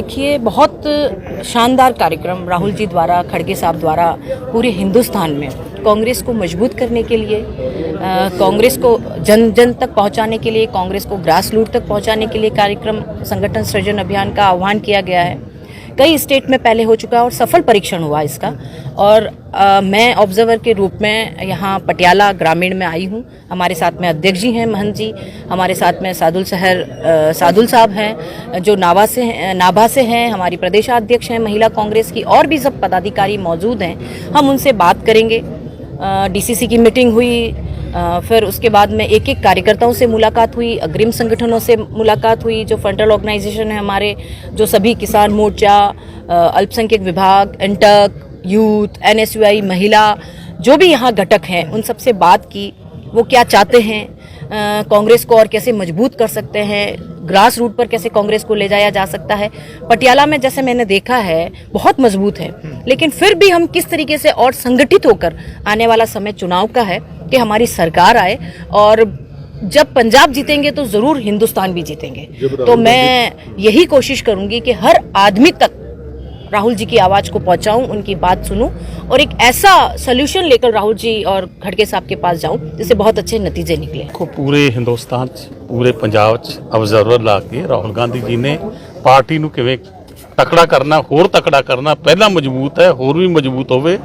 देखिए, बहुत शानदार कार्यक्रम राहुल जी द्वारा, खड़गे साहब द्वारा पूरे हिंदुस्तान में, कांग्रेस को मज़बूत करने के लिए कांग्रेस को जन जन तक पहुँचाने के लिए, कांग्रेस को ग्रास रूट तक पहुँचाने के लिए कार्यक्रम, संगठन सृजन अभियान का आह्वान किया गया है। कई स्टेट में पहले हो चुका है और सफल परीक्षण हुआ इसका। और अ, मैं ऑब्जर्वर के रूप में यहाँ पटियाला ग्रामीण में आई हूँ। हमारे साथ में अध्यक्ष जी हैं महंत जी। हमारे साथ में सादुल शहर सादुल साहब हैं जो नाभा से नाभा से हैं। हमारी प्रदेशाध्यक्ष हैं महिला कांग्रेस की और भी सब पदाधिकारी मौजूद हैं। हम उनसे बात करेंगे। डीसीसी की मीटिंग हुई फिर उसके बाद में एक एक कार्यकर्ताओं से मुलाकात हुई अग्रिम संगठनों से मुलाकात हुई जो फ्रंटल ऑर्गेनाइजेशन है हमारे जो सभी किसान मोर्चा अल्पसंख्यक विभाग एंटक यूथ एनएसयूआई महिला जो भी यहाँ घटक हैं उन सबसे बात की वो क्या चाहते हैं कांग्रेस को और कैसे मज़बूत कर सकते हैं ग्रास रूट पर कैसे कांग्रेस को ले जाया जा सकता है पटियाला में जैसे मैंने देखा है बहुत मज़बूत है लेकिन फिर भी हम किस तरीके से और संगठित होकर आने वाला समय चुनाव का है कि हमारी सरकार आए और जब पंजाब जीतेंगे तो जरूर हिंदुस्तान भी जीतेंगे तो मैं यही कोशिश करूंगी कि हर आदमी तक राहुल जी की आवाज को पहुंचाऊं उनकी बात सुनूं और एक ऐसा सोल्यूशन लेकर राहुल जी और खड़गे साहब के पास जाऊं जिससे बहुत अच्छे नतीजे निकले ਦੇਖੋ ਪੂਰੇ ਹਿੰਦੁਸਤਾਨ 'ਚ ਪੂਰੇ ਪੰਜਾਬ 'ਚ ਆਬਜ਼ਰਵਰ ਲਾ ਕੇ ਰਾਹੁਲ ਗਾਂਧੀ ਜੀ ਨੇ ਪਾਰਟੀ ਨੂੰ ਕਿਵੇਂ ਤਕੜਾ ਕਰਨਾ ਹੋਰ ਤਕੜਾ ਕਰਨਾ ਪਹਿਲਾਂ ਮਜ਼ਬੂਤ ਹੈ ਹੋਰ ਵੀ ਮਜ਼ਬੂਤ ਹੋਵੇ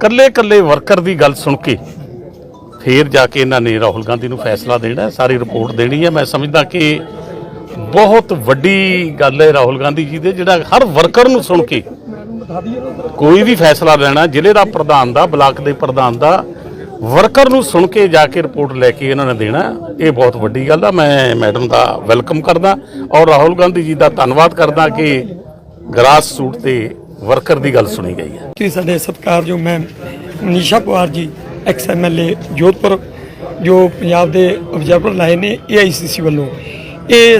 ਕੱਲੇ ਕੱਲੇ ਵਰਕਰ ਦੀ ਗੱਲ ਸੁਣ ਕੇ ਫੇਰ ਜਾ ਕੇ ਇਹਨਾਂ ਨੇ ਰਾਹੁਲ ਗਾਂਧੀ ਨੂੰ ਫੈਸਲਾ ਦੇਣਾ, ਸਾਰੀ ਰਿਪੋਰਟ ਦੇਣੀ ਹੈ। ਮੈਂ ਸਮਝਦਾ ਕਿ ਬਹੁਤ ਵੱਡੀ ਗੱਲ ਹੈ ਰਾਹੁਲ ਗਾਂਧੀ ਜੀ ਦੇ, ਜਿਹੜਾ ਹਰ ਵਰਕਰ ਨੂੰ ਸੁਣ ਕੇ ਕੋਈ ਵੀ ਫੈਸਲਾ ਲੈਣਾ, ਜ਼ਿਲ੍ਹੇ ਦਾ ਪ੍ਰਧਾਨ ਦਾ, ਬਲਾਕ ਦੇ ਪ੍ਰਧਾਨ ਦਾ, ਵਰਕਰ ਨੂੰ ਸੁਣ ਕੇ ਜਾ ਕੇ ਰਿਪੋਰਟ ਲੈ ਕੇ ਇਹਨਾਂ ਨੇ ਦੇਣਾ, ਇਹ ਬਹੁਤ ਵੱਡੀ ਗੱਲ ਆ। ਮੈਂ ਮੈਡਮ ਦਾ ਵੈਲਕਮ ਕਰਦਾ ਔਰ ਰਾਹੁਲ ਗਾਂਧੀ ਜੀ ਦਾ ਧੰਨਵਾਦ ਕਰਦਾ ਕਿ ਗਰਾਸ ਸੂਟ ਤੇ ਵਰਕਰ ਦੀ ਗੱਲ ਸੁਣੀ ਗਈ ਹੈ। ਕਿ ਸਾਡੇ ਸਤਿਕਾਰਯੋਗ ਮੈਮ ਮਨੀਸ਼ਾ ਪਵਾਰ ਜੀ ਐਕਸ ਐਮਐਲਏ ਜੋਧਪੁਰ ਜੋ ਪੰਜਾਬ ਦੇ ਅਬਜ਼ਰਵਰ ਲਾਏ ਨੇ ਏਆਈਸੀਸੀ ਵੱਲੋਂ। ਇਹ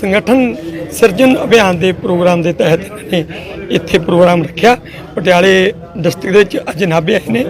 ਸੰਗਠਨ ਸਿਰਜਣ ਅਭਿਆਨ ਦੇ ਪ੍ਰੋਗਰਾਮ ਦੇ ਤਹਿਤ ਇਹਨਾਂ ਨੇ ਇੱਥੇ ਪ੍ਰੋਗਰਾਮ ਰੱਖਿਆ। ਪਟਿਆਲੇ ਡਿਸਟ੍ਰਿਕਟ ਦੇ ਵਿੱਚ ਅੱਜ ਨਾਭੇ ਆਏ ਨੇ।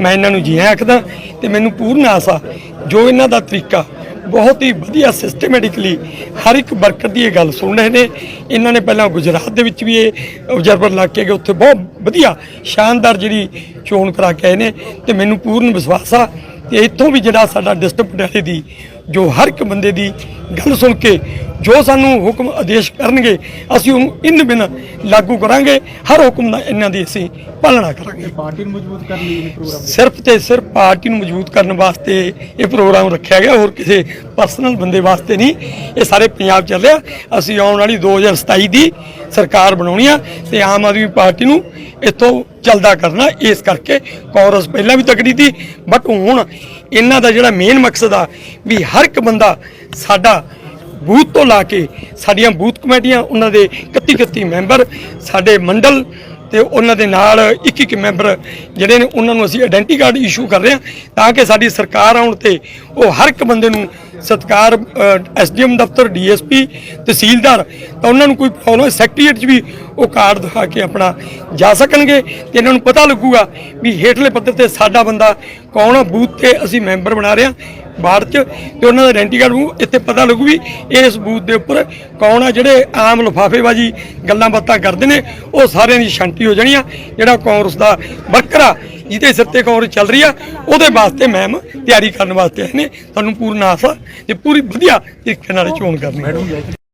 ਮੈਂ ਇਹਨਾਂ ਨੂੰ ਜੀ ਆਖਦਾ, ਤੇ ਮੈਨੂੰ ਪੂਰਨ ਆਸ ਆ, ਜੋ ਇਹਨਾਂ ਦਾ ਤਰੀਕਾ ਬਹੁਤ ਹੀ ਵਧੀਆ ਸਿਸਟਮੈਟਿਕਲੀ ਹਰ ਇੱਕ ਵਰਕਰ ਦੀ ਇਹ ਗੱਲ ਸੁਣ ਰਹੇ ਨੇ। ਇਹਨਾਂ ਨੇ ਪਹਿਲਾਂ ਗੁਜਰਾਤ ਦੇ ਵਿੱਚ ਵੀ ਇਹ ਆਬਜ਼ਰਵਰ ਲਾ ਕੇ ਗਏ, ਉੱਥੇ ਬਹੁਤ ਵਧੀਆ ਸ਼ਾਨਦਾਰ ਜਿਹੜੀ ਚੋਣ ਕਰਾ ਕੇ ਆਏ ਨੇ ਤੇ ਮੈਨੂੰ ਪੂਰਨ ਵਿਸ਼ਵਾਸ ਆ ਤੇ ਇੱਥੋਂ ਵੀ ਜਿਹੜਾ ਸਾਡਾ ਡਿਸਟ੍ਰਿਕਟ ਪਟਿਆਲੇ ਦੀ ਜੋ ਹਰ ਇੱਕ ਬੰਦੇ ਦੀ ਗੱਲ ਸੁਣ ਕੇ ਜੋ ਸਾਨੂੰ ਹੁਕਮ ਆਦੇਸ਼ ਕਰਨਗੇ ਅਸੀਂ ਉਹਨੂੰ ਇਨ ਬਿਨ ਲਾਗੂ ਕਰਾਂਗੇ। ਹਰ ਹੁਕਮ ਦਾ ਇਹਨਾਂ ਦੀ ਅਸੀਂ ਪਾਲਣਾ ਕਰਾਂਗੇ। ਪਾਰਟੀ ਨੂੰ ਮਜ਼ਬੂਤ ਕਰਨ ਲਈ ਇਹ ਪ੍ਰੋਗਰਾਮ ਸਿਰਫ ਤੇ ਸਿਰਫ ਪਾਰਟੀ ਨੂੰ ਮਜ਼ਬੂਤ ਕਰਨ ਵਾਸਤੇ ਇਹ ਪ੍ਰੋਗਰਾਮ ਰੱਖਿਆ ਗਿਆ ਹੋਰ ਕਿਸੇ ਪਰਸਨਲ ਬੰਦੇ ਵਾਸਤੇ ਨਹੀਂ। ਇਹ ਸਾਰੇ ਪੰਜਾਬ ਚੱਲ ਰਿਹਾ। ਅਸੀਂ ਆਉਣ ਵਾਲੀ 2027 ਦੀ ਸਰਕਾਰ ਬਣਾਉਣੀ ਆ ਤੇ ਆਮ ਆਦਮੀ ਪਾਰਟੀ ਨੂੰ ਇੱਥੋਂ ਚੱਲਦਾ ਕਰਨਾ। ਇਸ ਕਰਕੇ ਕਾਂਗਰਸ ਪਹਿਲਾਂ ਵੀ ਤਕੜੀ ਸੀ ਬਟ ਹੁਣ ਇਹਨਾਂ ਦਾ ਜਿਹੜਾ ਮੇਨ ਮਕਸਦ ਆ ਵੀ ਹਰ ਇੱਕ ਬੰਦਾ ਸਾਡਾ ਬੂਥ ਤੋਂ ਲਾ ਕੇ ਸਾਡੀਆਂ ਬੂਥ ਕਮੇਟੀਆਂ, ਉਹਨਾਂ ਦੇ 31 31 ਮੈਂਬਰ, ਸਾਡੇ ਮੰਡਲ ਤੇ ਉਹਨਾਂ ਦੇ ਨਾਲ ਇੱਕ ਇੱਕ ਮੈਂਬਰ ਜਿਹੜੇ ਨੇ, ਉਹਨਾਂ ਨੂੰ ਅਸੀਂ ਆਇਡੈਂਟੀ ਕਾਰਡ ਇਸ਼ੂ ਕਰ ਰਹੇ ਹਾਂ ਤਾਂ ਕਿ ਸਾਡੀ ਸਰਕਾਰ ਆਉਣ ਤੇ ਉਹ ਹਰ ਇੱਕ ਬੰਦੇ ਨੂੰ ਸਤਕਾਰ ਐਸਡੀਐਮ ਦਫ਼ਤਰ ਡੀਐਸਪੀ ਤਹਿਸੀਲਦਾਰ ਤਾਂ ਉਹਨਾਂ ਨੂੰ ਕੋਈ ਪ੍ਰੋਬਲਮ ਸੈਕਟਰੀਏਟ 'ਚ ਵੀ ਉਹ ਕਾਰਡ ਦਿਖਾ ਕੇ ਆਪਣਾ ਜਾ ਸਕਣਗੇ ਤੇ ਇਹਨਾਂ ਨੂੰ ਪਤਾ ਲੱਗੂਗਾ ਵੀ ਹੇਠਲੇ ਪੱਧਰ ਤੇ ਸਾਡਾ ਬੰਦਾ ਕੌਣ ਆ, ਬੂਥ ਤੇ ਅਸੀਂ ਮੈਂਬਰ ਬਣਾ ਰਹੇ ਹਾਂ। ਬਾੜ ਚ ਤੇ ਉਹਨਾਂ ਦਾ ਆਇਡੈਂਟੀ ਕਾਰਡ ਨੂੰ ਇੱਥੇ ਪਤਾ ਲੱਗੂ ਵੀ ਇਸ ਬੂਥ ਦੇ ਉੱਪਰ ਕੌਣ ਆ, ਜਿਹੜੇ ਆਮ ਲਫਾਫੇਬਾਜੀ ਗੱਲਾਂ ਬਾਤਾਂ ਕਰਦੇ ਨੇ, ਉਹ ਸਾਰਿਆਂ ਦੀ ਸ਼ਾਂਤੀ ਹੋ ਜਾਣੀ ਆ। ਜਿਹੜਾ ਕਾਂਗਰਸ ਦਾ ਵਰਕਰ ਆ, ਜਿਹਦੇ ਸਿਰ ਤੇ ਕਾਂਗਰਸ ਚੱਲ ਰਹੀ ਆ, ਉਹਦੇ ਵਾਸਤੇ ਮੈਮ ਤਿਆਰੀ ਕਰਨ ਵਾਸਤੇ ਆਏ ਨੇ। ਤੁਹਾਨੂੰ ਪੂਰਨ ਆਸ ਆ ਤੇ ਪੂਰੀ ਵਧੀਆ ਤਰੀਕੇ ਨਾਲ ਚੋਣ ਕਰਨੀ।